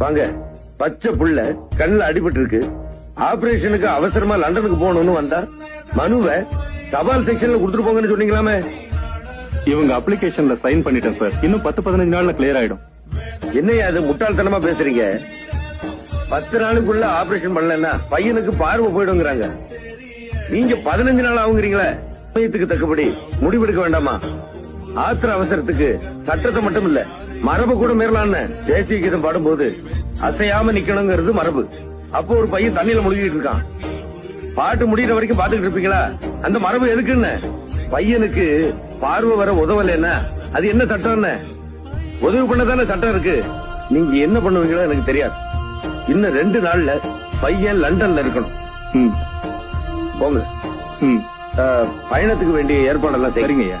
வாங்க. பச்சை புள்ள கண்ணுல அடிபட்டு இருக்கு ஆபரேஷனுக்கு அவசரமா லண்டனுக்கு போகணும்னு வந்தா மனுவை தபால் செக்ஷன்ல கொடுத்துட்டு போங்கன்னு சொன்னீங்களாமே? இவங்க அப்ளிகேஷன்ல சைன் பண்ணிட்டேன் சார் இன்னும் பத்து பதினஞ்சு நாள்ல கிளியர் ஆயிடும். என்னையா அது முட்டாள்தனமா பேசுறீங்க? பத்து நாளுக்குள்ள ஆபரேஷன் பண்ணலன்னா பையனுக்கு பார்வை போயிடுங்கிறாங்க. நீங்க பதினஞ்சு நாள் ஆகுங்கிறீங்களே. சமயத்துக்கு தக்கபடி முடிவெடுக்க வேண்டாமா? ஆத்திர அவசரத்துக்கு சட்டத்தை மட்டும் இல்ல மரபு கூட மீறலான்னு தேசிய கீதம் பாடும்போது அசையாம நிக்கணுங்கிறது மரபு. அப்போ ஒரு பையன் தண்ணியில முழுகிட்டு இருக்கான். பாட்டு முடியிற வரைக்கும் பாத்துக்கிட்டு இருப்பீங்களா? அந்த மரபு எதுக்குன்னு? பையனுக்கு பார்வை வர உதவலைன்னா அது என்ன சட்டம்னு? உதவி பண்ணதானே சட்டம் இருக்கு. நீங்க என்ன பண்ணுவீங்களோ எனக்கு தெரியாது. இன்னும் ரெண்டு நாள்ல பையன் லண்டன்ல இருக்கணும். ம். போங்க. பயணத்துக்கு வேண்டிய ஏற்பாடெல்லாம் செய்யுங்க. சரிங்க ஐயா.